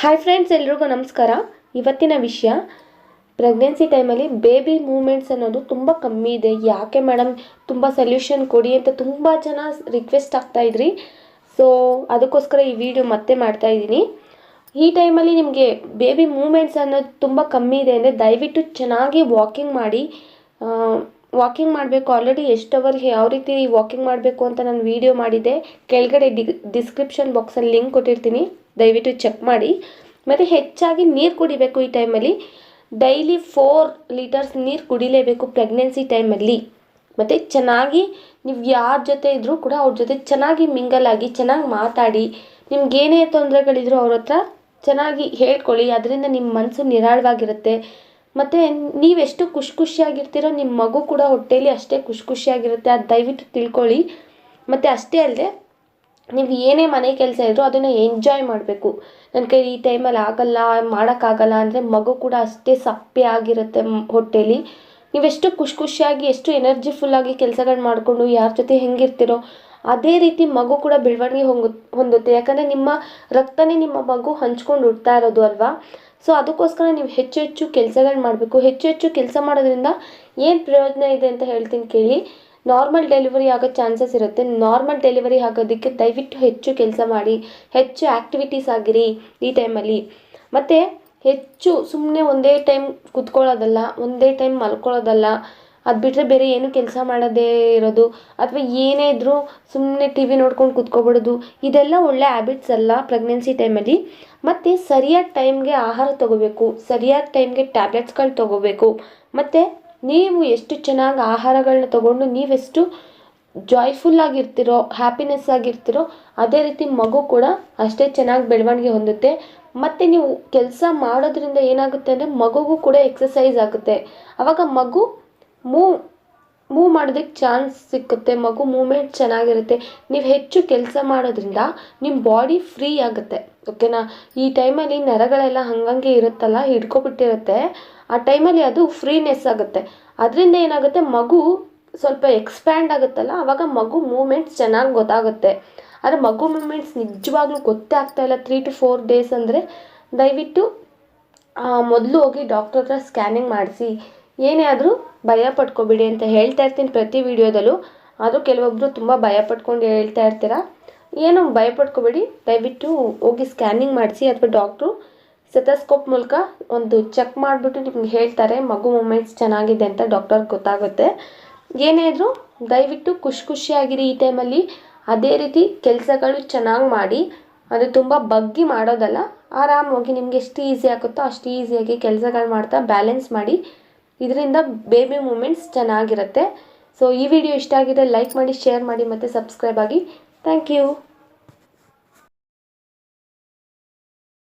Hi friends ಎಲ್ರಿಗೂ ನಮಸ್ಕಾರ. ಇವತ್ತಿನ ವಿಷಯ ಪ್ರೆಗ್ನೆನ್ಸಿ ಟೈಮಲ್ಲಿ ಬೇಬಿ ಮೂಮೆಂಟ್ಸ್ ಅನ್ನೋದು ತುಂಬ ಕಮ್ಮಿ ಇದೆ. ಯಾಕೆ ಮೇಡಮ್ ತುಂಬ ಸೊಲ್ಯೂಷನ್ ಕೊಡಿ ಅಂತ ತುಂಬ ಜನ ರಿಕ್ವೆಸ್ಟ್ ಆಗ್ತಾಯಿದ್ರಿ ಸೊ ಅದಕ್ಕೋಸ್ಕರ ಈ ವಿಡಿಯೋ ಮತ್ತೆ ಮಾಡ್ತಾ ಇದ್ದೀನಿ. ಈ ಟೈಮಲ್ಲಿ ನಿಮಗೆ ಬೇಬಿ ಮೂಮೆಂಟ್ಸ್ ಅನ್ನೋದು ತುಂಬ ಕಮ್ಮಿ ಇದೆ ಅಂದರೆ ದಯವಿಟ್ಟು ಚೆನ್ನಾಗಿ ವಾಕಿಂಗ್ ಮಾಡಿ. ವಾಕಿಂಗ್ ಮಾಡಬೇಕು. ಆಲ್ರೆಡಿ ಎಷ್ಟು ಅವರ್ ಯಾವ ರೀತಿ ವಾಕಿಂಗ್ ಮಾಡಬೇಕು ಅಂತ ನಾನು ವಿಡಿಯೋ ಮಾಡಿದ್ದೆ. ಕೆಳಗಡೆ ಡಿ ಡಿಸ್ಕ್ರಿಪ್ಷನ್ ಬಾಕ್ಸಲ್ಲಿ ಲಿಂಕ್ ಕೊಟ್ಟಿರ್ತೀನಿ. ದಯವಿಟ್ಟು ಚೆಕ್ ಮಾಡಿ. ಮತ್ತು ಹೆಚ್ಚಾಗಿ ನೀರು ಕುಡಿಬೇಕು ಈ ಟೈಮಲ್ಲಿ ಡೈಲಿ ಫೋರ್ ಲೀಟರ್ಸ್ ನೀರು ಕುಡಿಲೇಬೇಕು ಪ್ರೆಗ್ನೆನ್ಸಿ ಟೈಮಲ್ಲಿ ಮತ್ತು ಚೆನ್ನಾಗಿ ನೀವು ಯಾರ ಜೊತೆ ಇದ್ದರೂ ಕೂಡ ಅವ್ರ ಜೊತೆ ಚೆನ್ನಾಗಿ ಮಿಂಗಲ್ ಆಗಿ, ಚೆನ್ನಾಗಿ ಮಾತಾಡಿ. ನಿಮ್ಗೇನೇ ತೊಂದರೆಗಳಿದ್ರು ಅವ್ರ ಹತ್ರ ಚೆನ್ನಾಗಿ ಹೇಳ್ಕೊಳ್ಳಿ. ಅದರಿಂದ ನಿಮ್ಮ ಮನಸ್ಸು ನಿರಾಳವಾಗಿರುತ್ತೆ. ಮತ್ತು ನೀವೆಷ್ಟು ಖುಷಿ ಖುಷಿಯಾಗಿರ್ತೀರೋ ನಿಮ್ಮ ಮಗು ಕೂಡ ಹೊಟ್ಟೆಯಲ್ಲಿ ಅಷ್ಟೇ ಖುಷಿ ಖುಷಿಯಾಗಿರುತ್ತೆ. ಅದು ದಯವಿಟ್ಟು ತಿಳ್ಕೊಳ್ಳಿ. ಮತ್ತು ಅಷ್ಟೇ ಅಲ್ಲದೆ ನೀವು ಏನೇ ಮನೆ ಕೆಲಸ ಇದ್ದರೂ ಅದನ್ನು ಎಂಜಾಯ್ ಮಾಡಬೇಕು. ನನ್ನ ಕೈಲಿ ಈ ಟೈಮಲ್ಲಿ ಆಗಲ್ಲ ಮಾಡೋಕ್ಕಾಗಲ್ಲ ಅಂದರೆ ಮಗು ಕೂಡ ಅಷ್ಟೇ ಸಪ್ಪೆ ಆಗಿರುತ್ತೆ ಹೊಟ್ಟೇಲಿ. ನೀವೆಷ್ಟು ಖುಷಿ ಖುಷಿಯಾಗಿ, ಎಷ್ಟು ಎನರ್ಜಿಫುಲ್ಲಾಗಿ ಕೆಲಸಗಳು ಮಾಡಿಕೊಂಡು ಯಾರ ಜೊತೆ ಹೆಂಗಿರ್ತಿರೋ ಅದೇ ರೀತಿ ಮಗು ಕೂಡ ಬೆಳವಣಿಗೆ ಹೊಂಗು, ಹೊಂದುತ್ತೆ. ಯಾಕಂದರೆ ನಿಮ್ಮ ರಕ್ತನೇ ನಿಮ್ಮ ಮಗು ಹಂಚ್ಕೊಂಡು ಹುಡ್ತಾ ಇರೋದು ಅಲ್ವಾ? ಸೊ ಅದಕ್ಕೋಸ್ಕರ ನೀವು ಹೆಚ್ಚು ಹೆಚ್ಚು ಕೆಲಸಗಳು ಮಾಡಬೇಕು. ಹೆಚ್ಚು ಹೆಚ್ಚು ಕೆಲಸ ಮಾಡೋದ್ರಿಂದ ಏನು ಪ್ರಯೋಜನ ಇದೆ ಅಂತ ಹೇಳ್ತೀನಿ ಕೇಳಿ. ನಾರ್ಮಲ್ ಡೆಲಿವರಿ ಆಗೋ ಚಾನ್ಸಸ್ ಇರುತ್ತೆ. ನಾರ್ಮಲ್ ಡೆಲಿವರಿ ಆಗೋದಕ್ಕೆ ದಯವಿಟ್ಟು ಹೆಚ್ಚು ಕೆಲಸ ಮಾಡಿ. ಹೆಚ್ಚು ಆ್ಯಕ್ಟಿವಿಟೀಸ್ ಆಗಿರಿ ಈ ಟೈಮಲ್ಲಿ. ಮತ್ತು ಹೆಚ್ಚು ಸುಮ್ಮನೆ ಒಂದೇ ಟೈಮ್ ಕುತ್ಕೊಳ್ಳೋದಲ್ಲ, ಒಂದೇ ಟೈಮ್ ಮಲ್ಕೊಳ್ಳೋದಲ್ಲ, ಅದು ಬಿಟ್ಟರೆ ಬೇರೆ ಏನು ಕೆಲಸ ಮಾಡೋದೇ ಇರೋದು. ಅಥವಾ ಏನೇ ಇದ್ದರೂ ಸುಮ್ಮನೆ ಟಿ ವಿ ನೋಡ್ಕೊಂಡು ಕುತ್ಕೊಬಿಡೋದು. ಇದೆಲ್ಲ ಒಳ್ಳೆ ಹ್ಯಾಬಿಟ್ಸ್ ಅಲ್ಲ ಪ್ರೆಗ್ನೆನ್ಸಿ ಟೈಮಲ್ಲಿ. ಮತ್ತು ಸರಿಯಾದ ಟೈಮ್ಗೆ ಆಹಾರ ತಗೋಬೇಕು. ಸರಿಯಾದ ಟೈಮ್ಗೆ ಟ್ಯಾಬ್ಲೆಟ್ಸ್ಗಳು ತಗೋಬೇಕು. ಮತ್ತು ನೀವು ಎಷ್ಟು ಚೆನ್ನಾಗಿ ಆಹಾರಗಳನ್ನ ತಗೊಂಡು ನೀವೆಷ್ಟು ಜಾಯ್ಫುಲ್ ಆಗಿರ್ತೀರೋ ಹ್ಯಾಪಿನೆಸ್ ಆಗಿರ್ತೀರೋ, ಅದೇ ರೀತಿ ಮಗು ಕೂಡ ಅಷ್ಟೇ ಚೆನ್ನಾಗಿ ಬೆಳವಣಿಗೆ ಹೊಂದುತ್ತೆ. ಮತ್ತು ನೀವು ಕೆಲಸ ಮಾಡೋದ್ರಿಂದ ಏನಾಗುತ್ತೆ ಅಂದರೆ ಮಗುಗೂ ಕೂಡ ಎಕ್ಸಸೈಸ್ ಆಗುತ್ತೆ. ಆವಾಗ ಮಗು ಮೂವ್ ಮೂವ್ ಮಾಡೋದಕ್ಕೆ ಚಾನ್ಸ್ ಸಿಕ್ಕುತ್ತೆ, ಮಗು ಮೂಮೆಂಟ್ ಚೆನ್ನಾಗಿರುತ್ತೆ. ನೀವು ಹೆಚ್ಚು ಕೆಲಸ ಮಾಡೋದ್ರಿಂದ ನಿಮ್ಮ ಬಾಡಿ ಫ್ರೀ ಆಗುತ್ತೆ, ಓಕೆನಾ? ಈ ಟೈಮಲ್ಲಿ ನರಗಳೆಲ್ಲ ಹಂಗಂಗೆ ಇರುತ್ತಲ್ಲ, ಹಿಡ್ಕೊಬಿಟ್ಟಿರುತ್ತೆ. ಆ ಟೈಮಲ್ಲಿ ಅದು ಫ್ರೀನೆಸ್ ಆಗುತ್ತೆ. ಅದರಿಂದ ಏನಾಗುತ್ತೆ, ಮಗು ಸ್ವಲ್ಪ ಎಕ್ಸ್ಪ್ಯಾಂಡ್ ಆಗುತ್ತಲ್ಲ ಆವಾಗ ಮಗು ಮೂಮೆಂಟ್ಸ್ ಚೆನ್ನಾಗಿ ಗೊತ್ತಾಗುತ್ತೆ. ಆದರೆ ಮಗು ಮೂಮೆಂಟ್ಸ್ ನಿಜವಾಗ್ಲೂ ಗೊತ್ತೇ ಇಲ್ಲ ತ್ರೀ ಟು ಫೋರ್ ಡೇಸ್ ಅಂದರೆ. ದಯವಿಟ್ಟು ಮೊದಲು ಹೋಗಿ ಡಾಕ್ಟ್ರ್ ಹತ್ರ ಸ್ಕ್ಯಾನಿಂಗ್ ಮಾಡಿಸಿ. ಏನೇ ಆದರೂ ಭಯ ಪಡ್ಕೋಬೇಡಿ ಅಂತ ಹೇಳ್ತಾ ಇರ್ತೀನಿ ಪ್ರತಿ ವಿಡಿಯೋದಲ್ಲೂ. ಆದರೂ ಕೆಲವೊಬ್ಬರು ತುಂಬ ಭಯ ಪಡ್ಕೊಂಡು ಹೇಳ್ತಾ ಇರ್ತೀರ? ಏನು ಭಯ ಪಡ್ಕೋಬೇಡಿ ದಯವಿಟ್ಟು ಹೋಗಿ ಸ್ಕ್ಯಾನಿಂಗ್ ಮಾಡಿಸಿ ಅಥವಾ ಡಾಕ್ಟ್ರು ಸೆತಸ್ಕೋಪ್ ಮೂಲಕ ಒಂದು ಚೆಕ್ ಮಾಡಿಬಿಟ್ಟು ನಿಮ್ಗೆ ಹೇಳ್ತಾರೆ, ಮಗು ಮೂಮೆಂಟ್ಸ್ ಚೆನ್ನಾಗಿದೆ ಅಂತ ಡಾಕ್ಟರ್ಗೆ ಗೊತ್ತಾಗುತ್ತೆ. ಏನೇ ಇದ್ರೂ ದಯವಿಟ್ಟು ಖುಷಿ ಖುಷಿಯಾಗಿರಿ ಈ ಟೈಮಲ್ಲಿ. ಅದೇ ರೀತಿ ಕೆಲಸಗಳು ಚೆನ್ನಾಗಿ ಮಾಡಿ. ಅಂದರೆ ತುಂಬ ಬಗ್ಗಿ ಮಾಡೋದಲ್ಲ ಆರಾಮಾಗಿ ನಿಮ್ಗೆ ಎಷ್ಟು ಈಸಿ ಆಗುತ್ತೋ ಅಷ್ಟು ಈಸಿಯಾಗಿ ಕೆಲಸಗಳು ಮಾಡ್ತಾ ಬ್ಯಾಲೆನ್ಸ್ ಮಾಡಿ ಇದರಿಂದ ಬೇಬಿ ಮೂಮೆಂಟ್ಸ್ ಚೆನ್ನಾಗಿರುತ್ತೆ. ಸೊ ಈ ವಿಡಿಯೋ ಇಷ್ಟ ಆಗಿದೆ ಲೈಕ್ ಮಾಡಿ ಶೇರ್ ಮಾಡಿ ಮತ್ತು ಸಬ್ಸ್ಕ್ರೈಬ್ ಆಗಿ. Thank you